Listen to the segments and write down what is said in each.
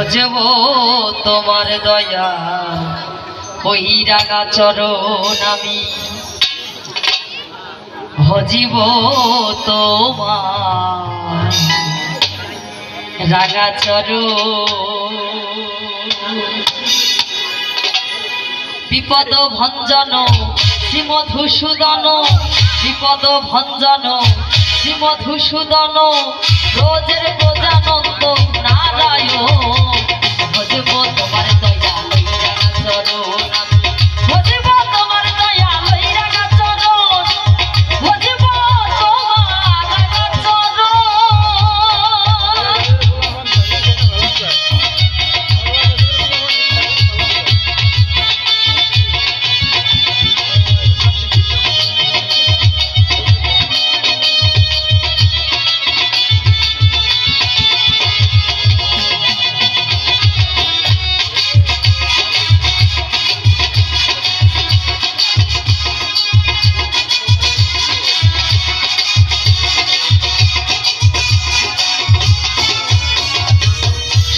খোঁজব তোমার দয়া ওই রাঙা চরণ আমি ভজিব তোমার রাঙা চর বিপদ ভঞ্জন শ্রীমধুসূদন, বিপদ ভঞ্জন শ্রীমধুসূদন, রোজের গোজানন্দ Narayan. su foto para estoy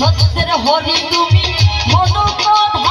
সত্যের হরি তুমি মনোপ্রধান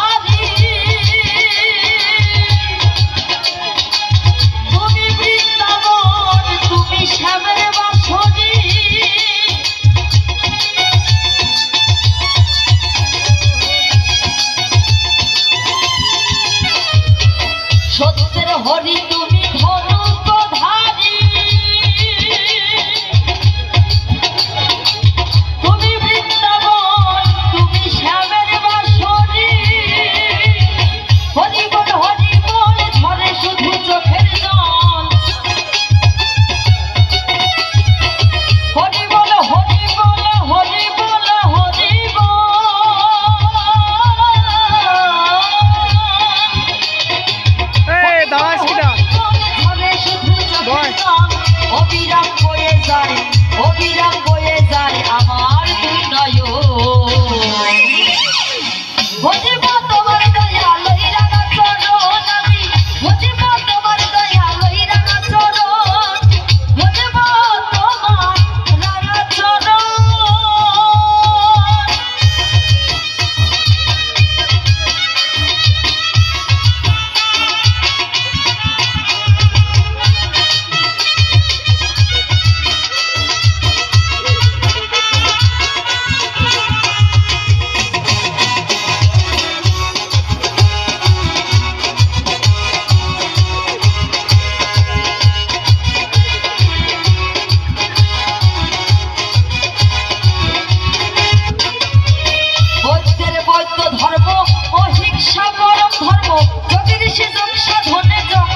সেদম সাধনে জম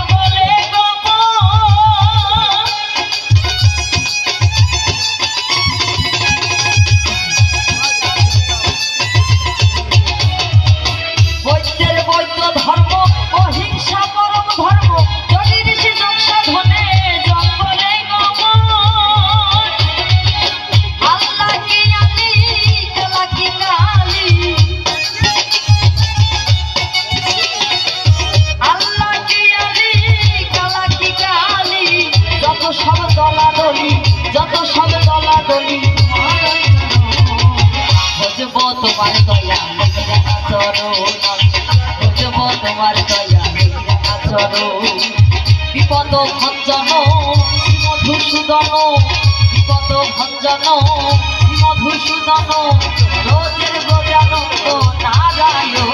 চলি বুঝব তোমার দয়া, চলো বুঝব তোমার দয়া, চলো। বিপদ ভঞ্জন মধুসূদন বিপদ ভঞ্জন মধুসূদন রোজের গোজানন্দ নারায়ণ।